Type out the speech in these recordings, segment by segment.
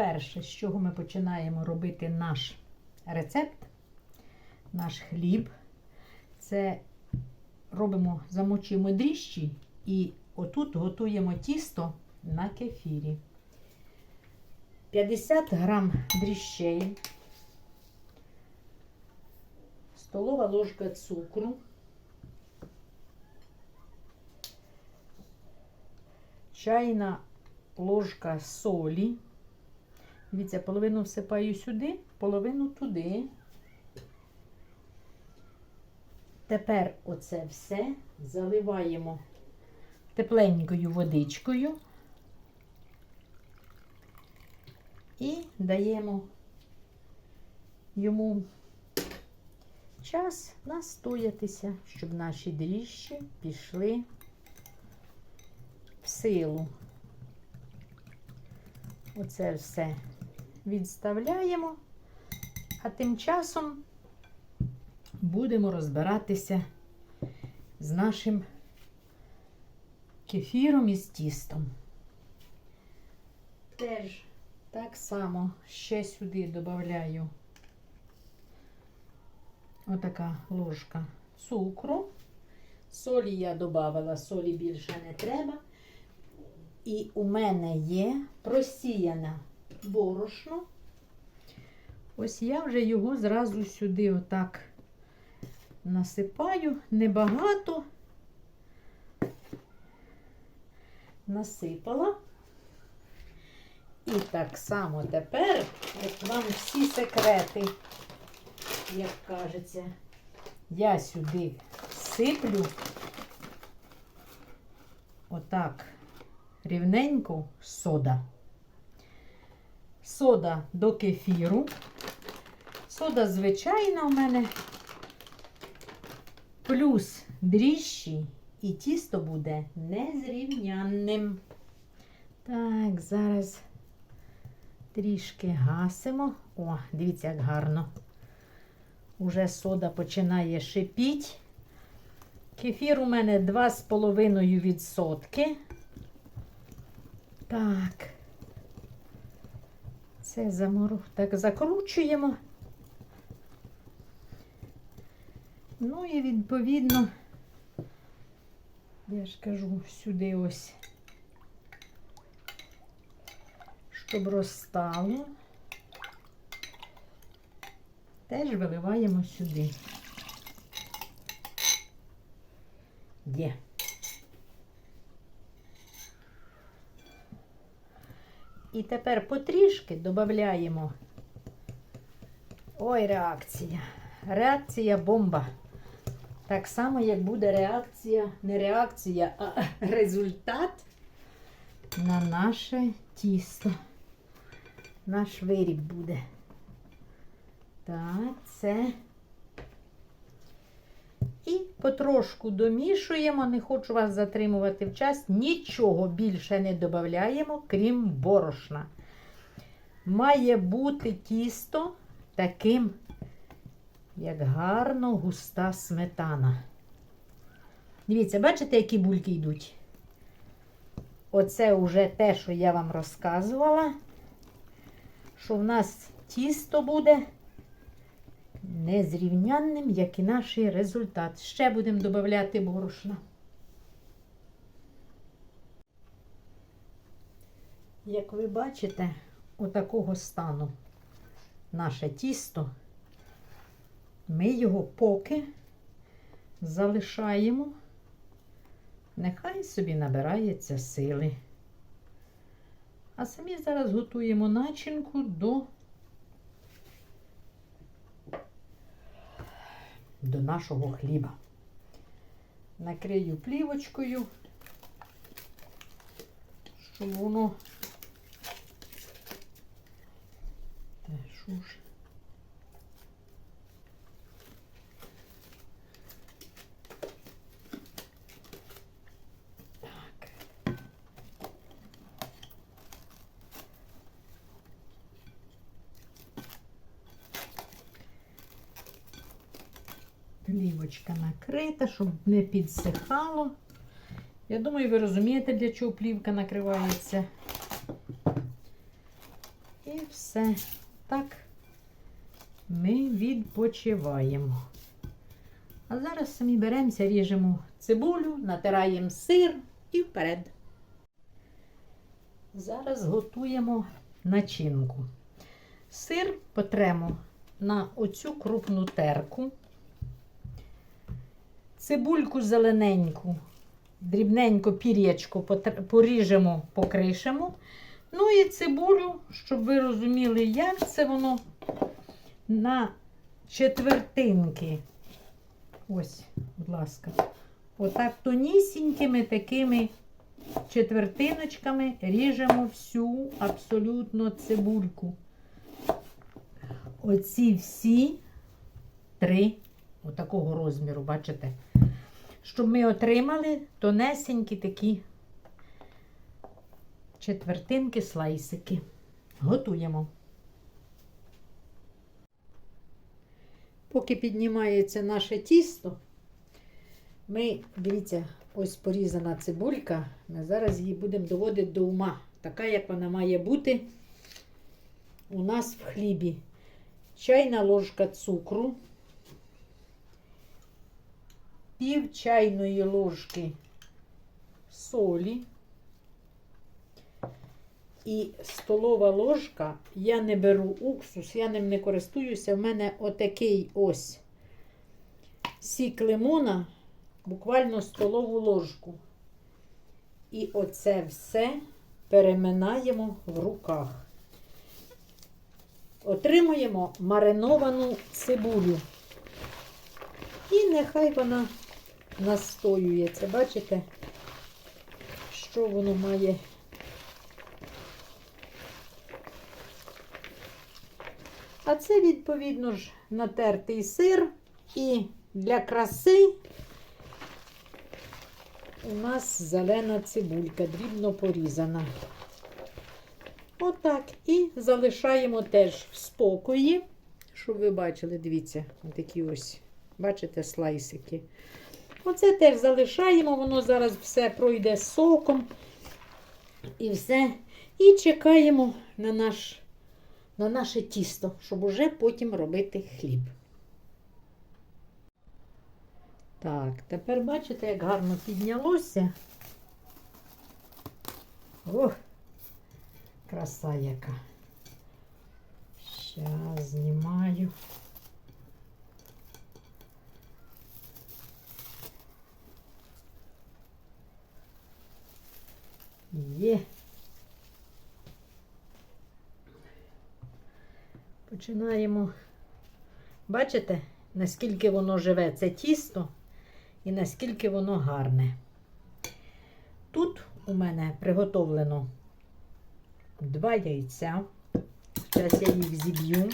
перше, з чого ми починаємо робити наш рецепт, наш хліб, це робимо, замочуємо дріжджі і отут готуємо тісто на кефірі. 50 грам дріжджей, столова ложка цукру, чайна ложка солі. Дивіться, половину всипаю сюди, половину туди. Тепер оце все заливаємо тепленькою водичкою і даємо йому час настоятися, щоб наші дріжджі пішли в силу. Оце все відставляємо, а тим часом будемо розбиратися з нашим кефіром і з тістом. Теж так само ще сюди додаю отака ложка цукру. Солі я додавала, солі більше не треба. І у мене є просіяне борошно. Ось я вже його зразу сюди отак насипаю, небагато. Насипала. І так само тепер, як вам всі секрети, як кажеться, я сюди сиплю отак рівненько сода. Сода до кефіру. Сода звичайна у мене. Плюс дріжджі і тісто буде незрівнянним. Так, зараз трішки гасимо. О, дивіться, як гарно. Уже сода починає шипіть. Кефір у мене 2,5 відсотки. Так. Це замору. Так, закручуємо. Ну і відповідно, я ж кажу, сюди ось, щоб розстало, теж виливаємо сюди. Є. І тепер потрішки додаємо. Ой, реакція. Реакція бомба. Так само, як буде реакція, не реакція, а результат на наше тісто. Наш виріб буде. Так, це. Потрошку домішуємо, не хочу вас затримувати в час, нічого більше не додаємо, крім борошна. Має бути тісто таким, як гарно густа сметана. Дивіться, бачите, які бульки йдуть? Оце вже те, що я вам розказувала, що в нас тісто буде незрівнянним, як і наш результат. Ще будемо додати борошна. Як ви бачите, отакого стану наше тісто. Ми його поки залишаємо, нехай собі набирається сили. А самі зараз готуємо начинку до до нашого хліба. Накрию плівочкою, щоб воно Та що ж? Так. Плівочка накрита, щоб не підсихало. Я думаю, ви розумієте, для чого плівка накривається. І все. Так ми відпочиваємо. А зараз самі беремося, ріжемо цибулю, натираємо сир і вперед. Зараз готуємо начинку. Сир потремо на оцю крупну терку. Цибульку зелененьку, дрібненько пір'ячко поріжемо, покришемо. Ну і цибулю, щоб ви розуміли, як це воно на четвертинки. Ось, будь ласка. Отак тонісінькими такими четвертиночками ріжемо всю абсолютно цибульку. Оці всі три отакого розміру, бачите? Щоб ми отримали тонесенькі такі четвертинки, слайсики. Готуємо. Поки піднімається наше тісто, ми, дивіться, ось порізана цибулька. Ми зараз її будемо доводити до ума. Така, як вона має бути у нас в хлібі. Чайна ложка цукру, пів чайної ложки солі і столова ложка. Я не беру уксус, я ним не користуюся. В мене отакий ось сік лимона, буквально столову ложку. І оце все переминаємо в руках. Отримуємо мариновану цибулю. І нехай вона настоюється. Бачите, що воно має А це, відповідно ж, натертий сир. І для краси у нас зелена цибулька, дрібно порізана. Отак. І залишаємо теж в спокої, щоб ви бачили, дивіться, такі ось, бачите, слайсики. Оце теж залишаємо, воно зараз все пройде соком і все. І чекаємо на наш на наше тісто, щоб уже потім робити хліб. Так, тепер бачите, як гарно піднялося. Ох, краса яка. Щас знімаю. Є. Починаємо. Бачите, наскільки воно живе це тісто і наскільки воно гарне. Тут у мене приготовлено два яйця. Зараз я їх зіб'ю.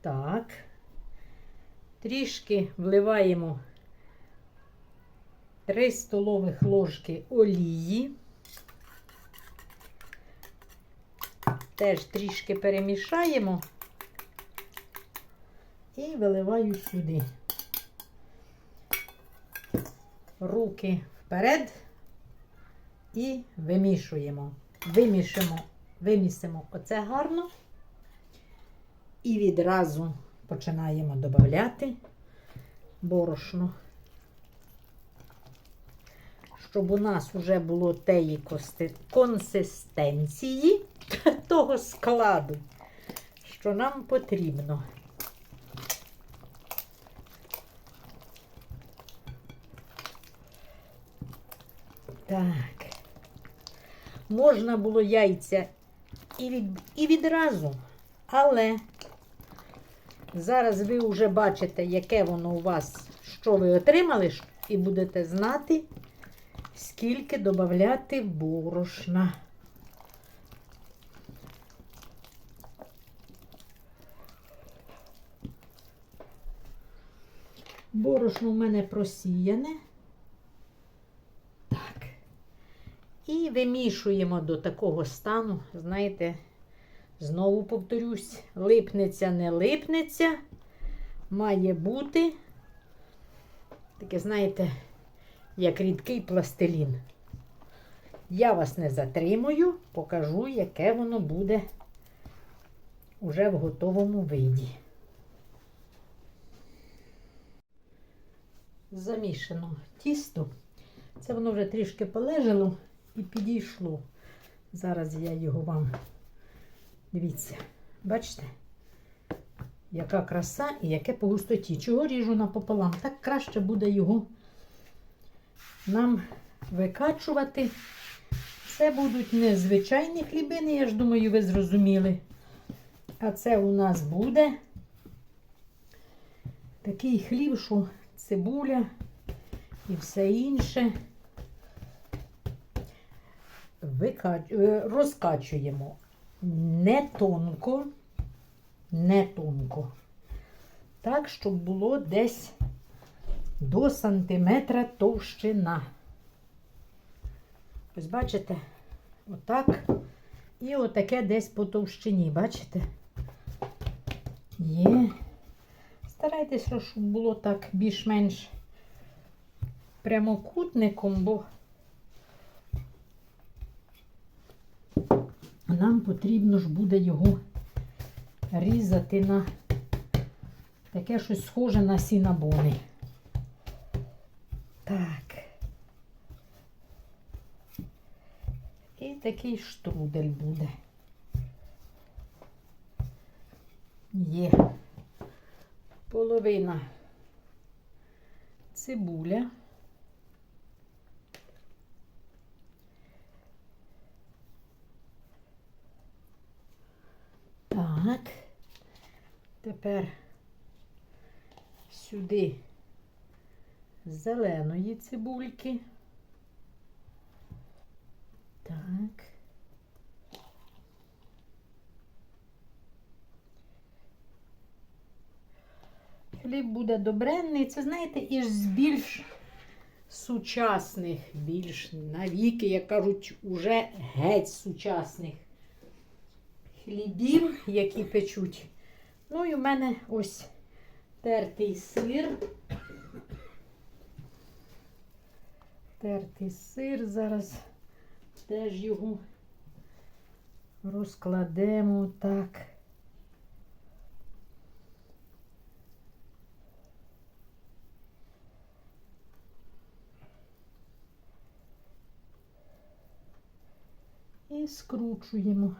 Так. Трішки вливаємо 3 столових ложки олії. Теж трішки перемішаємо і виливаю сюди. Руки вперед і вимішуємо. Вимішимо, вимісимо оце гарно. І відразу починаємо додати борошно. Щоб у нас вже було теї консистенції того складу, що нам потрібно. Так. Можна було яйця і, від, і відразу, але зараз ви вже бачите, яке воно у вас, що ви отримали, і будете знати, скільки додати борошна. Борошно в мене просіяне. Так. І вимішуємо до такого стану, знаєте, знову повторюсь, липнеться, не липнеться, має бути таке, знаєте, як рідкий пластилін. Я вас не затримую, покажу, яке воно буде уже в готовому виді. Замішано тісто. Це воно вже трішки полежало і підійшло. Зараз я його вам. Дивіться, бачите? Яка краса і яке по густоті. Чого ріжу напополам? Так краще буде його нам викачувати. Це будуть не звичайні хлібини, я ж думаю, ви зрозуміли. А це у нас буде такий хліб, що цибуля і все інше викач... е, розкачуємо не тонко, не тонко. Так, щоб було десь до сантиметра товщина. Ось бачите, отак. І отаке десь по товщині, бачите? Є. Старайтеся, щоб було так більш-менш прямокутником, бо нам потрібно ж буде його різати на таке щось схоже на сінабони. Так. І такий штрудель буде. Є половина цибуля. Так. Тепер сюди зеленої цибульки. Так. Хліб буде добренний. Це, знаєте, із більш сучасних, більш навіки, як кажуть, уже геть сучасних хлібів, які печуть. Ну і в мене ось тертий сир. Тертий сир. Зараз теж його розкладемо так. І скручуємо.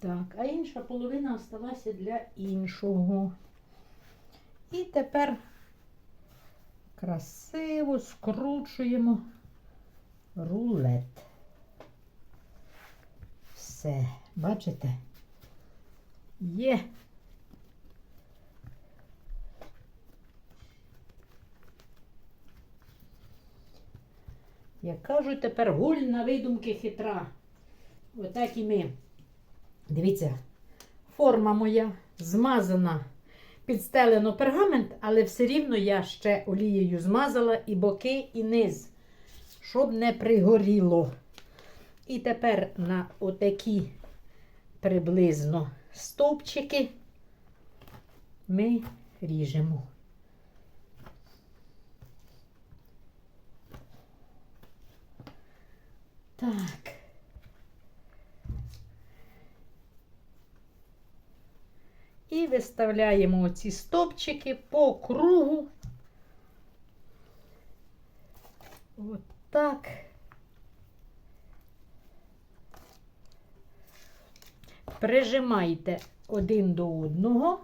Так, а інша половина осталася для іншого. І тепер красиво скручуємо рулет. Все, бачите? Є. Як кажуть, тепер гульна видумки хитра. Отак і ми. Дивіться, форма моя змазана, підстелено пергамент, але все рівно я ще олією змазала і боки, і низ, щоб не пригоріло. І тепер на отакі приблизно стовпчики ми ріжемо. Так. І виставляємо ці стопчики по кругу. Отак. Прижимайте один до одного,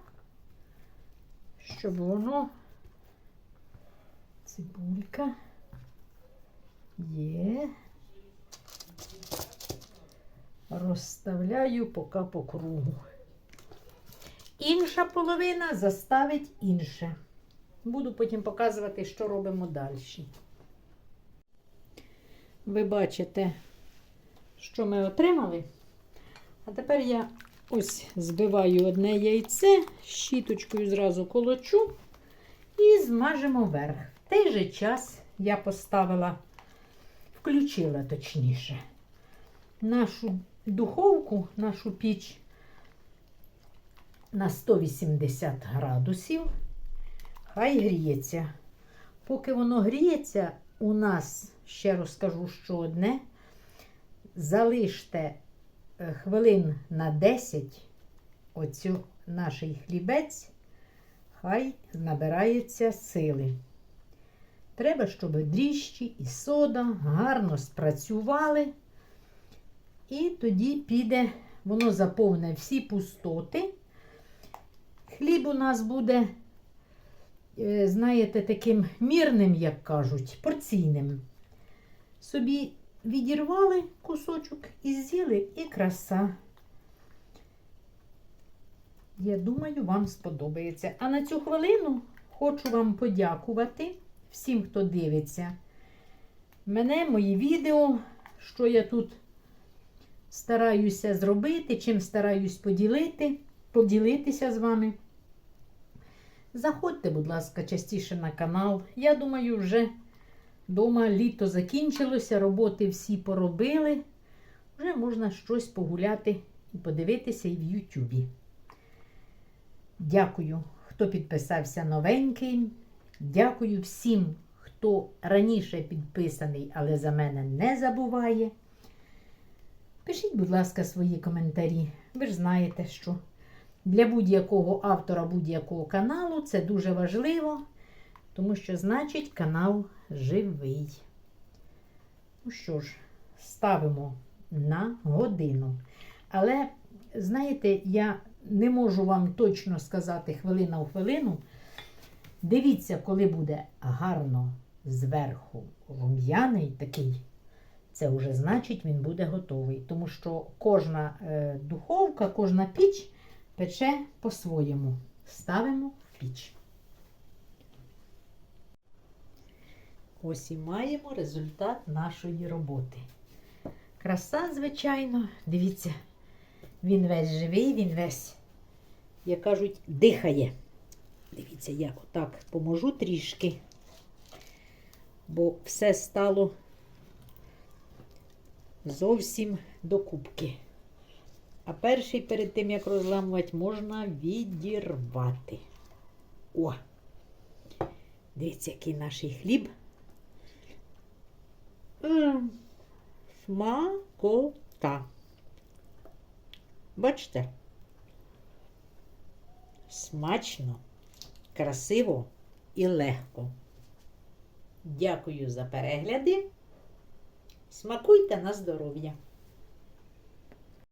щоб воно цибулька є. Розставляю поки по кругу. Інша половина заставить інше. Буду потім показувати, що робимо далі. Ви бачите, що ми отримали. А тепер я ось збиваю одне яйце, щіточкою зразу колочу і змажемо вверх. В той же час я поставила, включила точніше, нашу духовку, нашу піч на 180 градусів. Хай гріється. Поки воно гріється, у нас ще розкажу, що одне. Залиште е, хвилин на 10 оцю наш хлібець, хай набирається сили. Треба, щоб дріжджі і сода гарно спрацювали. І тоді піде, воно заповне всі пустоти. Хліб у нас буде, е, знаєте, таким мірним, як кажуть, порційним. Собі відірвали кусочок і з'їли, і краса. Я думаю, вам сподобається. А на цю хвилину хочу вам подякувати всім, хто дивиться мене, мої відео, що я тут стараюся зробити, чим стараюсь поділити, поділитися з вами. Заходьте, будь ласка, частіше на канал. Я думаю, вже вдома літо закінчилося, роботи всі поробили. Вже можна щось погуляти і подивитися і в Ютубі. Дякую, хто підписався новенький. Дякую всім, хто раніше підписаний, але за мене не забуває. Пишіть, будь ласка, свої коментарі. Ви ж знаєте, що для будь-якого автора будь-якого каналу це дуже важливо, тому що, значить, канал живий. Ну що ж, ставимо на годину. Але, знаєте, я не можу вам точно сказати хвилина у хвилину. Дивіться, коли буде гарно зверху рум'яний такий, це вже значить він буде готовий. Тому що кожна е, духовка, кожна піч пече по-своєму. Ставимо в піч. Ось і маємо результат нашої роботи. Краса, звичайно, дивіться, він весь живий, він весь, як кажуть, дихає. Дивіться, я отак поможу трішки, бо все стало зовсім до кубки. А перший перед тим, як розламувати, можна відірвати. О! Дивіться, який наш хліб. Смакота. Бачите? Смачно, красиво і легко. Дякую за перегляди. Смакуйте на здоров'я!